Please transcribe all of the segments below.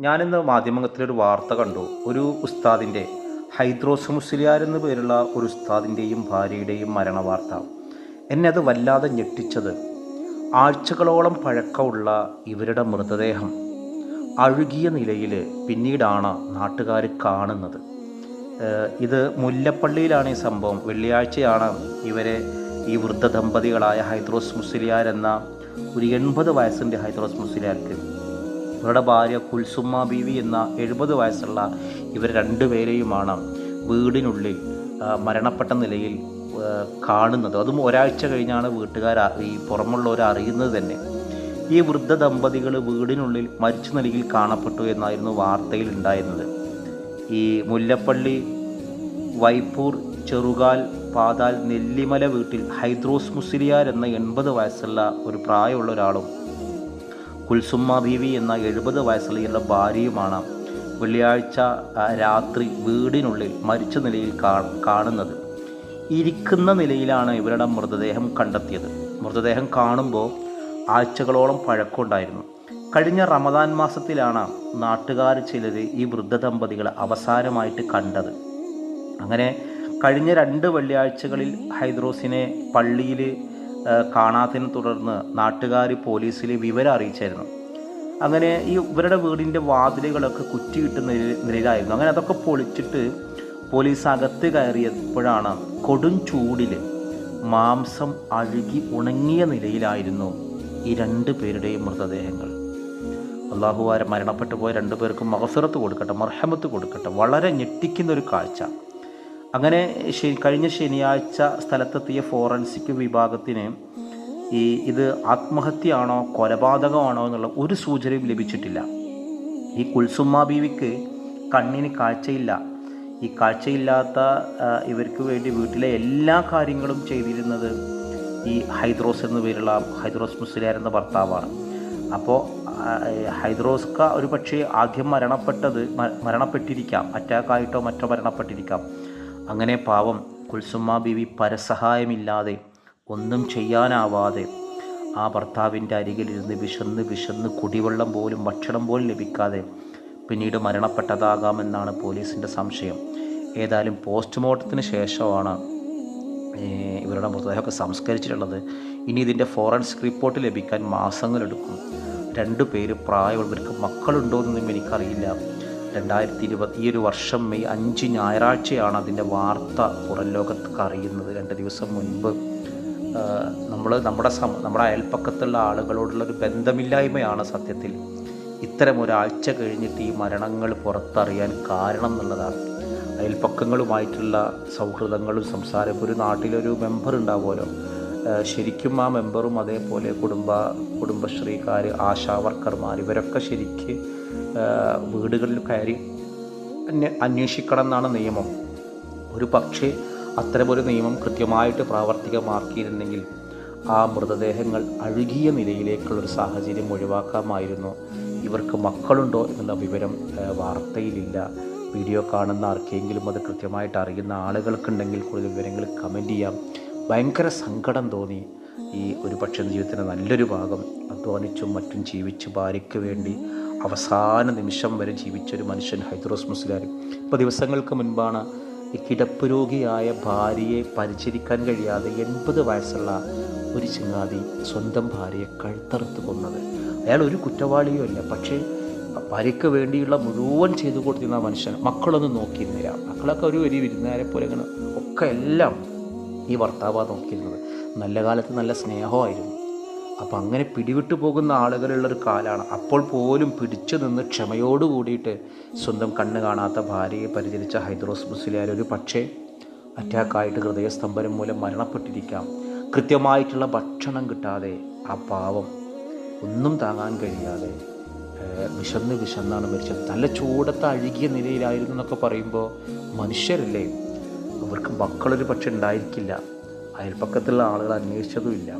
ഞാനിന്ന് മാധ്യമത്തിലൊരു വാർത്ത കണ്ടു. ഒരു ഉസ്താദിന്റെ ഹൈദ്രോസ് മുസ്ലിയാർ എന്നു പേരുള്ള ഒരു ഉസ്താദിന്റെയും ഭാര്യയുടെയും മരണ വാർത്ത. എന്നെ അത് വല്ലാതെ ഞെട്ടിച്ചത്. ആഴ്ചകളോളം പഴക്കമുള്ള ഇവരുടെ മൃതദേഹം അഴുകിയ നിലയിൽ പിന്നീടാണ് നാട്ടുകാർ കാണുന്നത്. ഇത് മുല്ലപ്പള്ളിയിലാണ് ഈ സംഭവം. വെള്ളിയാഴ്ചയാണ് ഇവരെ ഈ വൃദ്ധ ദമ്പതികളായ ഹൈദ്രോസ് മുസ്ലിയാർ എന്ന ഒരു എൺപത് വയസ്സിന്റെ ഹൈദ്രോസ് മുസ്ലിയാർക്ക് ഇവരുടെ ഭാര്യ കുൽസുമ്മ ബീവി എന്ന എഴുപത് വയസ്സുള്ള ഇവർ രണ്ടുപേരെയുമാണ് വീടിനുള്ളിൽ മരണപ്പെട്ട നിലയിൽ കാണുന്നത്. അതും ഒരാഴ്ച കഴിഞ്ഞാണ് വീട്ടുകാർ ഈ പുറമുള്ളവർ അറിയുന്നത് തന്നെ. ഈ വൃദ്ധ ദമ്പതികൾ വീടിനുള്ളിൽ മരിച്ച നിലയിൽ കാണപ്പെട്ടു എന്നായിരുന്നു വാർത്തയിൽ ഉണ്ടായിരുന്നത്. ഈ മുല്ലപ്പള്ളി വൈപ്പൂർ ചെറുകാൽ പാതാൽ നെല്ലിമല വീട്ടിൽ ഹൈദ്രോസ് മുസ്ലിയാർ എന്ന എൺപത് വയസ്സുള്ള ഒരു പ്രായമുള്ള ഒരാളും കുൽസുമ്മ ബീവി എന്ന എഴുപത് വയസ്സുള്ള ഭാര്യയുമാണ് വെള്ളിയാഴ്ച രാത്രി വീടിനുള്ളിൽ മരിച്ച നിലയിൽ കാണുന്നത്. ഇരിക്കുന്ന നിലയിലാണ് ഇവരുടെ മൃതദേഹം കണ്ടെത്തിയത്. മൃതദേഹം കാണുമ്പോൾ ആഴ്ചകളോളം പഴക്കമുണ്ടായിരുന്നു. കഴിഞ്ഞ റമദാൻ മാസത്തിലാണ് നാട്ടുകാർ ചിലർ ഈ വൃദ്ധ ദമ്പതികളെ അവസാനമായിട്ട് കണ്ടത്. അങ്ങനെ കഴിഞ്ഞ രണ്ട് വെള്ളിയാഴ്ചകളിൽ ഹൈദ്രോസിനെ പള്ളിയിൽ കാണാത്തതിനെ തുടർന്ന് നാട്ടുകാർ പോലീസിൽ വിവരം അറിയിച്ചായിരുന്നു. അങ്ങനെ ഈ ഇവരുടെ വീടിന്റെ വാതിലുകളൊക്കെ കുറ്റി കിട്ടുന്ന നിലയിലായിരുന്നു. അങ്ങനെ അതൊക്കെ പൊളിച്ചിട്ട് പോലീസ് അകത്ത് കയറിയപ്പോഴാണ് കൊടും ചൂടിൽ മാംസം അഴുകി ഉണങ്ങിയ നിലയിലായിരുന്നു ഈ രണ്ട് പേരുടെയും മൃതദേഹങ്ങൾ. അള്ളാഹുവാരെ മരണപ്പെട്ടു പോയ രണ്ടു പേർക്കും മഹസുറത്ത് കൊടുക്കട്ടെ മർഹമത്ത് കൊടുക്കട്ടെ വളരെ ഞെട്ടിക്കുന്ന ഒരു കാഴ്ച. അങ്ങനെ കഴിഞ്ഞ ശനിയാഴ്ച സ്ഥലത്തെത്തിയ ഫോറൻസിക് വിഭാഗത്തിന് ഈ ഇത് ആത്മഹത്യയാണോ കൊലപാതകമാണോ എന്നുള്ള ഒരു സൂചനയും ലഭിച്ചിട്ടില്ല. ഈ കുൽസുമ്മ ബീവിക്ക് കണ്ണിന് കാഴ്ചയില്ല. ഈ കാഴ്ചയില്ലാത്ത ഇവർക്ക് വേണ്ടി വീട്ടിലെ എല്ലാ കാര്യങ്ങളും ചെയ്തിരുന്നത് ഈ ഹൈദ്രോസ് എന്ന പേരുള്ള ഹൈദ്രോസ് മുസ്ലിയാർ എന്ന ഭർത്താവാണ്. അപ്പോൾ ഹൈദ്രോസ്ക ഒരു പക്ഷേ ആദ്യം മരണപ്പെട്ടത് മരണപ്പെട്ടിരിക്കാം അറ്റാക്കായിട്ടോ മറ്റോ മരണപ്പെട്ടിരിക്കാം. അങ്ങനെ പാവം കുൽസുമ്മ ബീവി പരസഹായമില്ലാതെ ഒന്നും ചെയ്യാനാവാതെ ആ ഭർത്താവിന്റെ അരികിലിരുന്ന് വിശന്ന് വിശന്ന് കുടിവെള്ളം പോലും ഭക്ഷണം പോലും ലഭിക്കാതെ പിന്നീട് മരണപ്പെട്ടതാകാമെന്നാണ് പോലീസിന്റെ സംശയം. ഏതായാലും പോസ്റ്റ്മോർട്ടത്തിന് ശേഷമാണ് ഇവരുടെ മൃതദേഹമൊക്കെ സംസ്കരിച്ചിട്ടുള്ളത്. ഇനി ഇതിന്റെ ഫോറൻസിക് റിപ്പോർട്ട് ലഭിക്കാൻ മാസങ്ങളെടുക്കും. രണ്ടു പേര് പ്രായമുള്ളവർക്ക് മക്കളുണ്ടോ എന്നൊന്നും എനിക്കറിയില്ല. രണ്ടായിരത്തി ഇരുപത് ഈ ഒരു വർഷം മെയ് അഞ്ച് ഞായറാഴ്ചയാണ് അതിന്റെ വാർത്ത പുറം ലോകത്തൊക്കെ അറിയുന്നത്. രണ്ട് ദിവസം മുൻപ് നമ്മൾ നമ്മുടെ സമ നമ്മുടെ അയൽപ്പക്കത്തുള്ള ആളുകളോടുള്ള ഒരു ബന്ധമില്ലായ്മയാണ് സത്യത്തിൽ. ഇത്തരം ഒരാഴ്ച കഴിഞ്ഞിട്ട് ഈ മരണങ്ങൾ പുറത്തറിയാൻ കാരണം എന്നുള്ളതാണ്. അയൽപ്പക്കങ്ങളുമായിട്ടുള്ള സൗഹൃദങ്ങളും സംസാരം ഒരു നാട്ടിലൊരു മെമ്പർ ഉണ്ടാവുമല്ലോ ശരിക്കും ആ മെമ്പറും അതേപോലെ കുടുംബ കുടുംബശ്രീക്കാർ ആശാ വർക്കർമാർ ഇവരൊക്കെ ശരിക്ക് വീടുകളിൽ കയറി അന്വേ അന്വേഷിക്കണം എന്നാണ് നിയമം. ഒരു പക്ഷേ അത്തരമൊരു നിയമം കൃത്യമായിട്ട് പ്രാവർത്തികമാക്കിയിരുന്നെങ്കിൽ ആ മൃതദേഹങ്ങൾ അഴുകിയ നിലയിലേക്കുള്ളൊരു സാഹചര്യം ഒഴിവാക്കാമായിരുന്നു. ഇവർക്ക് മക്കളുണ്ടോ എന്നുള്ള വിവരം വാർത്തയിലില്ല. വീഡിയോ കാണുന്ന ആർക്കെങ്കിലും അത് കൃത്യമായിട്ട് അറിയുന്ന ആളുകൾക്കുണ്ടെങ്കിൽ കൂടുതൽ വിവരങ്ങൾ കമന്റ് ചെയ്യാം. ഭയങ്കര സങ്കടം തോന്നി. ഈ ഒരു പക്ഷേ ജീവിതത്തിന്റെ നല്ലൊരു ഭാഗം. അധ്വാനിച്ചും മറ്റും ജീവിച്ച് ഭാര്യയ്ക്ക് വേണ്ടി അവസാന നിമിഷം വരെ ജീവിച്ച ഒരു മനുഷ്യൻ ഹൈദ്രോസ് മുസ്ലിയാർ ഇപ്പോൾ ദിവസങ്ങൾക്ക് മുൻപാണ് ഈ കിടപ്പ് രോഗിയായ ഭാര്യയെ പരിചരിക്കാൻ കഴിയാതെ എൺപത് വയസ്സുള്ള ഒരു ചങ്ങാതി സ്വന്തം ഭാര്യയെ കഴുത്തറുത്ത് കൊന്നത്. അയാൾ ഒരു കുറ്റവാളിയോ അല്ല. പക്ഷേ ഭാര്യയ്ക്ക് വേണ്ടിയുള്ള മുഴുവൻ ചെയ്തു കൊടുത്തിരുന്ന മനുഷ്യൻ മക്കളൊന്നും നോക്കിയിരുന്നില്ല. മക്കളൊക്കെ ഒരു വലിയ വിരുന്നുകാരെ പോലെ ഒക്കെ എല്ലാം ഈ ഭർത്താവാണ് നോക്കിയിരുന്നത്. നല്ല കാലത്ത് നല്ല സ്നേഹമായിരുന്നു. അപ്പം അങ്ങനെ പിടിവിട്ടു പോകുന്ന ആളുകളുള്ളൊരു കാലമാണ് അപ്പോൾ പോലും പിടിച്ചു നിന്ന് ക്ഷമയോട് കൂടിയിട്ട് സ്വന്തം കണ്ണ് കാണാത്ത ഭാര്യയെ പരിചരിച്ച ഹൈദ്രോസ് മുസ്ലിയാർ ഒരു പക്ഷേ അറ്റാക്കായിട്ട് ഹൃദയസ്തംഭനം മൂലം മരണപ്പെട്ടിരിക്കാം. കൃത്യമായിട്ടുള്ള ഭക്ഷണം കിട്ടാതെ ആ പാവം ഒന്നും താങ്ങാൻ കഴിയാതെ വിശന്ന് വിശന്നാണ് മരിച്ചത്. നല്ല ചൂടത്ത് അഴുകിയ നിലയിലായിരുന്നു എന്നൊക്കെ പറയുമ്പോൾ മനുഷ്യരല്ലേ? അവർക്ക് മക്കളൊരു പക്ഷെ ഉണ്ടായിരിക്കില്ല. അയൽപ്പക്കത്തുള്ള ആളുകൾ അന്വേഷിച്ചതുമില്ല.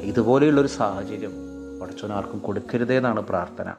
ഇതുപോലെയുള്ളൊരു സാഹചര്യം പഠിച്ചവനാർക്കും കൊടുക്കരുതേ എന്നാണ് പ്രാർത്ഥന.